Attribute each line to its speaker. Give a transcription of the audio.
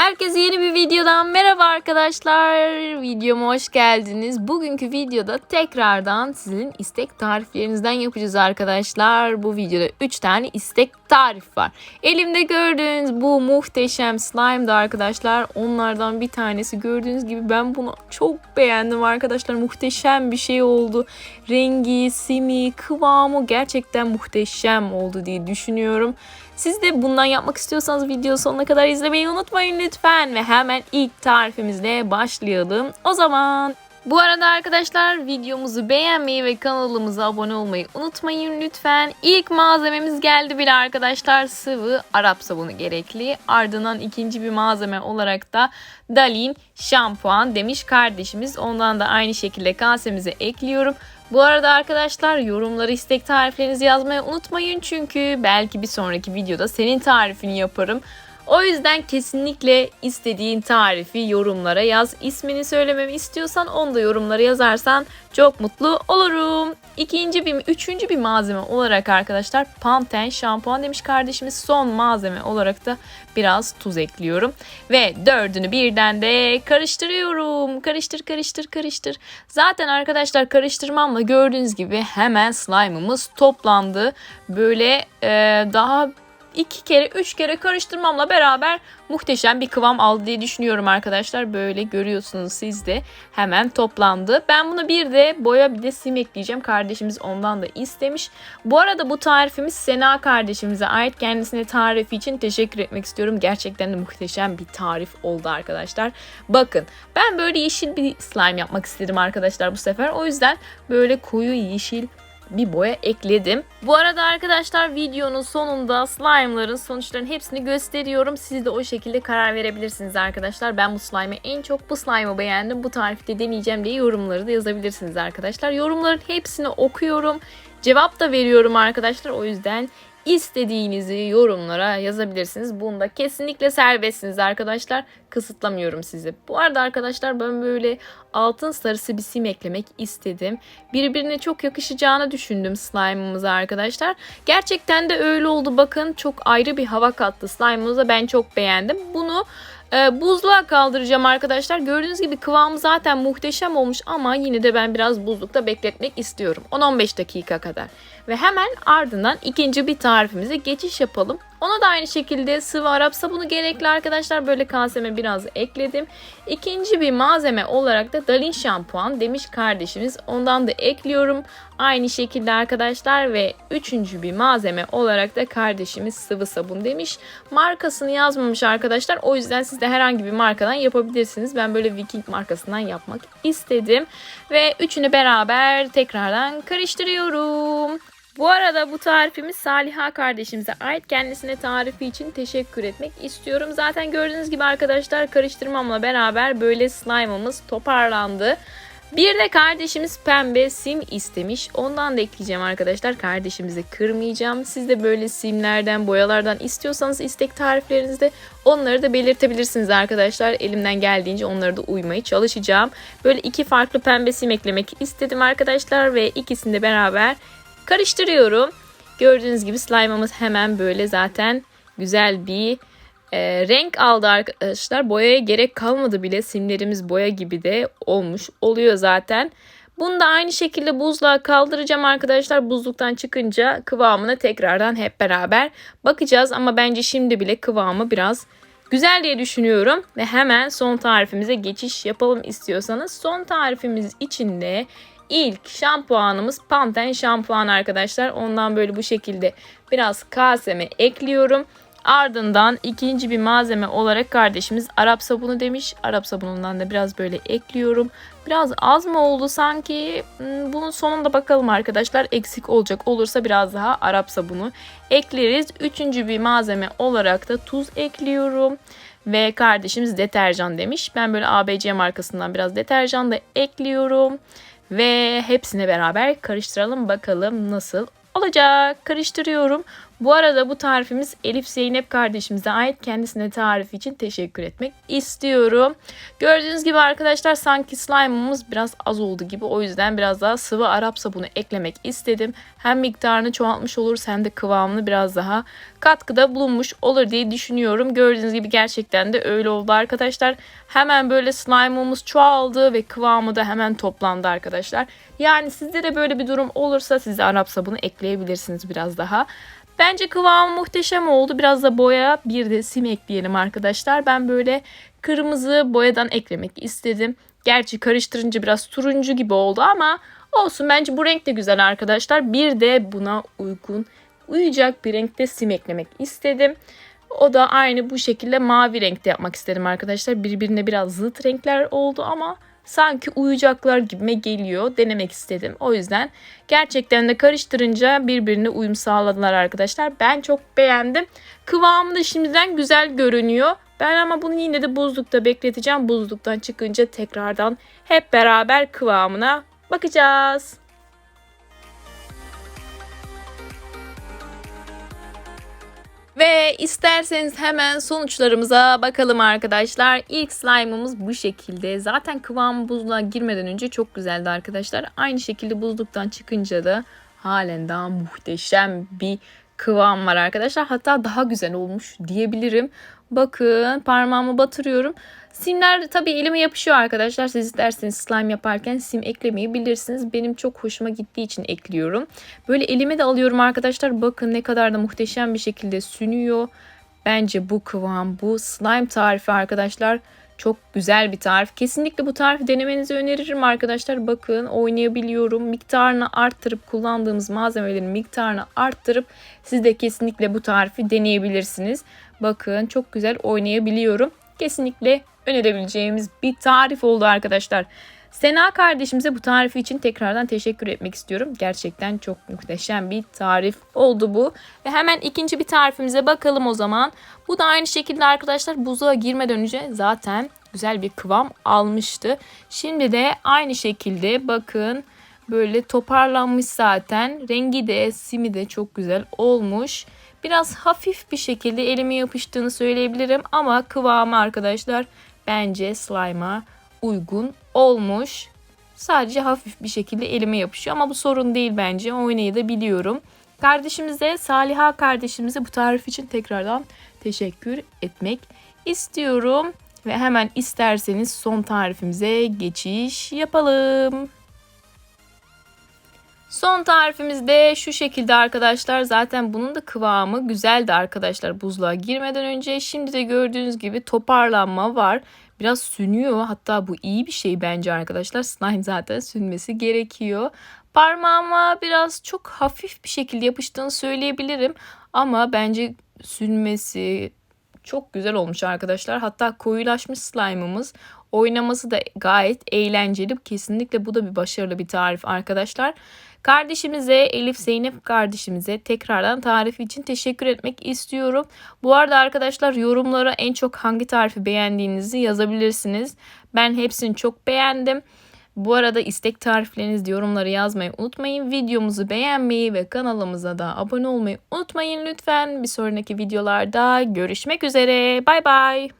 Speaker 1: Herkese yeni bir videodan merhaba arkadaşlar. Videoma hoş geldiniz. Bugünkü videoda tekrardan sizin istek tariflerinizden yapacağız arkadaşlar. Bu videoda 3 tane istek tarif var. Elimde gördüğünüz bu muhteşem slime da arkadaşlar. Onlardan bir tanesi gördüğünüz gibi ben bunu çok beğendim arkadaşlar. Muhteşem bir şey oldu. Rengi, simi, kıvamı gerçekten muhteşem oldu diye düşünüyorum. Siz de bundan yapmak istiyorsanız video sonuna kadar izlemeyi unutmayın lütfen. Ve hemen ilk tarifimizle başlayalım. O zaman bu arada arkadaşlar videomuzu beğenmeyi ve kanalımıza abone olmayı unutmayın lütfen. İlk malzememiz geldi bile arkadaşlar. Sıvı Arap sabunu gerekli. Ardından ikinci bir malzeme olarak da Dalin şampuan demiş kardeşimiz. Ondan da aynı şekilde kasemize ekliyorum. Bu arada arkadaşlar yorumları istek tariflerinizi yazmayı unutmayın. Çünkü belki bir sonraki videoda senin tarifini yaparım. O yüzden kesinlikle istediğin tarifi yorumlara yaz. İsmini söylememi istiyorsan onu da yorumlara yazarsan çok mutlu olurum. İkinci bir, üçüncü bir malzeme olarak arkadaşlar Pantene şampuan demiş kardeşimiz. Son malzeme olarak da biraz tuz ekliyorum. Ve dördünü birden de karıştırıyorum. Karıştır karıştır karıştır. Zaten arkadaşlar karıştırmamla gördüğünüz gibi hemen slime'ımız toplandı. Böyle e, daha iki kere üç kere karıştırmamla beraber muhteşem bir kıvam aldı diye düşünüyorum arkadaşlar. Böyle görüyorsunuz siz de hemen toplandı. Ben bunu bir de boya bir de sim ekleyeceğim. Kardeşimiz ondan da istemiş. Bu arada bu tarifimiz Sena kardeşimize ait. Kendisine tarifi için teşekkür etmek istiyorum. Gerçekten de muhteşem bir tarif oldu arkadaşlar. Bakın ben böyle yeşil bir slime yapmak istedim arkadaşlar bu sefer. O yüzden böyle koyu yeşil bir boya ekledim. Bu arada arkadaşlar videonun sonunda slime'ların sonuçlarının hepsini gösteriyorum. Siz de o şekilde karar verebilirsiniz arkadaşlar. Ben bu slime'ı en çok bu slime'ı beğendim. Bu tarifte deneyeceğim diye yorumları da yazabilirsiniz arkadaşlar. Yorumların hepsini okuyorum. Cevap da veriyorum arkadaşlar. O yüzden istediğinizi yorumlara yazabilirsiniz. Bunda kesinlikle serbestsiniz arkadaşlar. Kısıtlamıyorum sizi. Bu arada arkadaşlar ben böyle altın sarısı bir sim eklemek istedim. Birbirine çok yakışacağını düşündüm slime'ımıza arkadaşlar. Gerçekten de öyle oldu. Bakın çok ayrı bir hava kattı slime'ımıza. Ben çok beğendim. Bunu e, buzluğa kaldıracağım arkadaşlar. Gördüğünüz gibi kıvamı zaten muhteşem olmuş ama yine de ben biraz buzlukta bekletmek istiyorum. 10-15 dakika kadar. Ve hemen ardından ikinci bir tarifimize geçiş yapalım. Ona da aynı şekilde sıvı Arap sabunu gerekli arkadaşlar. Böyle kaseme biraz ekledim. İkinci bir malzeme olarak da Dalin şampuan demiş kardeşimiz. Ondan da ekliyorum. Aynı şekilde arkadaşlar ve üçüncü bir malzeme olarak da kardeşimiz sıvı sabun demiş. Markasını yazmamış arkadaşlar. O yüzden siz de herhangi bir markadan yapabilirsiniz. Ben böyle Viking markasından yapmak istedim. Ve üçünü beraber tekrardan karıştırıyorum. Bu arada bu tarifimiz Saliha kardeşimize ait. Kendisine tarifi için teşekkür etmek istiyorum. Zaten gördüğünüz gibi arkadaşlar karıştırmamla beraber böyle slime'ımız toparlandı. Bir de kardeşimiz pembe sim istemiş. Ondan da ekleyeceğim arkadaşlar. Kardeşimizi kırmayacağım. Siz de böyle simlerden, boyalardan istiyorsanız istek tariflerinizde onları da belirtebilirsiniz arkadaşlar. Elimden geldiğince onları da uymaya çalışacağım. Böyle iki farklı pembe sim eklemek istedim arkadaşlar ve ikisini de beraber karıştırıyorum. Gördüğünüz gibi slime'ımız hemen böyle zaten güzel bir e, renk aldı arkadaşlar. Boyaya gerek kalmadı bile. Simlerimiz boya gibi de olmuş oluyor zaten. Bunu da aynı şekilde buzluğa kaldıracağım arkadaşlar. Buzluktan çıkınca kıvamına tekrardan hep beraber bakacağız. Ama bence şimdi bile kıvamı biraz güzel diye düşünüyorum. Ve hemen son tarifimize geçiş yapalım istiyorsanız. Son tarifimiz içinde ilk şampuanımız Pantene şampuan arkadaşlar. Ondan böyle bu şekilde biraz kaseme ekliyorum. Ardından ikinci bir malzeme olarak kardeşimiz Arap sabunu demiş. Arap sabunundan da biraz böyle ekliyorum. Biraz az mı oldu sanki? Hmm, bunun sonunda bakalım arkadaşlar. Eksik olacak olursa biraz daha Arap sabunu ekleriz. Üçüncü bir malzeme olarak da tuz ekliyorum. Ve kardeşimiz deterjan demiş. Ben böyle ABC markasından biraz deterjan da ekliyorum. Ve hepsini beraber karıştıralım bakalım nasıl olacak. Karıştırıyorum. Bu arada bu tarifimiz Elif Zeynep kardeşimize ait. Kendisine tarifi için teşekkür etmek istiyorum. Gördüğünüz gibi arkadaşlar sanki slime'ımız biraz az oldu gibi. O yüzden biraz daha sıvı Arap sabunu eklemek istedim. Hem miktarını çoğaltmış oluruz hem de kıvamını biraz daha katkıda bulunmuş olur diye düşünüyorum. Gördüğünüz gibi gerçekten de öyle oldu arkadaşlar. Hemen böyle slime'ımız çoğaldı ve kıvamı da hemen toplandı arkadaşlar. Yani sizde de böyle bir durum olursa siz de Arap sabunu ekleyebilirsiniz biraz daha. Bence kıvamı muhteşem oldu. Biraz da boya bir de sim ekleyelim arkadaşlar. Ben böyle kırmızı boyadan eklemek istedim. Gerçi karıştırınca biraz turuncu gibi oldu ama olsun bence bu renk de güzel arkadaşlar. Bir de buna uygun uyacak bir renkte sim eklemek istedim. O da aynı bu şekilde mavi renkte yapmak istedim arkadaşlar. Birbirine biraz zıt renkler oldu ama sanki uyacaklar gibime geliyor. Denemek istedim. O yüzden gerçekten de karıştırınca birbirine uyum sağladılar arkadaşlar. Ben çok beğendim. Kıvamı da şimdiden güzel görünüyor. Ben ama bunu yine de buzlukta bekleteceğim. Buzluktan çıkınca tekrardan hep beraber kıvamına bakacağız. Ve isterseniz hemen sonuçlarımıza bakalım arkadaşlar. İlk slime'ımız bu şekilde. Zaten kıvamı buzluğa girmeden önce çok güzeldi arkadaşlar. Aynı şekilde buzluktan çıkınca da halen daha muhteşem bir kıvam var arkadaşlar. Hatta daha güzel olmuş diyebilirim. Bakın parmağımı batırıyorum. Simler tabii elime yapışıyor arkadaşlar. Siz isterseniz slime yaparken sim eklemeyi bilirsiniz. Benim çok hoşuma gittiği için ekliyorum. Böyle elime de alıyorum arkadaşlar. Bakın ne kadar da muhteşem bir şekilde sünüyor. Bence bu kıvam, bu slime tarifi arkadaşlar çok güzel bir tarif. Kesinlikle bu tarifi denemenizi öneririm arkadaşlar. Bakın oynayabiliyorum. Miktarını arttırıp kullandığımız malzemelerin miktarını arttırıp siz de kesinlikle bu tarifi deneyebilirsiniz. Bakın çok güzel oynayabiliyorum. Kesinlikle önerebileceğimiz bir tarif oldu arkadaşlar. Sena kardeşimize bu tarifi için tekrardan teşekkür etmek istiyorum. Gerçekten çok muhteşem bir tarif oldu bu. Ve hemen ikinci bir tarifimize bakalım o zaman. Bu da aynı şekilde arkadaşlar buzluğa girmeden önce zaten güzel bir kıvam almıştı. Şimdi de aynı şekilde bakın böyle toparlanmış zaten. Rengi de simi de çok güzel olmuş. Biraz hafif bir şekilde elime yapıştığını söyleyebilirim ama kıvamı arkadaşlar bence slime'a uygun olmuş. Sadece hafif bir şekilde elime yapışıyor ama bu sorun değil bence. Oynayı da biliyorum. Kardeşimize, Saliha kardeşimize bu tarif için tekrardan teşekkür etmek istiyorum. Ve hemen isterseniz son tarifimize geçiş yapalım. Son tarifimiz de şu şekilde arkadaşlar. Zaten bunun da kıvamı güzeldi arkadaşlar buzluğa girmeden önce. Şimdi de gördüğünüz gibi toparlanma var. Biraz sünüyor. Hatta bu iyi bir şey bence arkadaşlar. Slime zaten sünmesi gerekiyor. Parmağıma biraz çok hafif bir şekilde yapıştığını söyleyebilirim. Ama bence sünmesi çok güzel olmuş arkadaşlar. Hatta koyulaşmış slime'ımız oynaması da gayet eğlenceli. Kesinlikle bu da bir başarılı bir tarif arkadaşlar. Kardeşimize Elif Zeynep kardeşimize tekrardan tarifi için teşekkür etmek istiyorum. Bu arada arkadaşlar yorumlara en çok hangi tarifi beğendiğinizi yazabilirsiniz. Ben hepsini çok beğendim. Bu arada istek tariflerinizi yorumlara yazmayı unutmayın. Videomuzu beğenmeyi ve kanalımıza da abone olmayı unutmayın lütfen. Bir sonraki videolarda görüşmek üzere. Bay bay.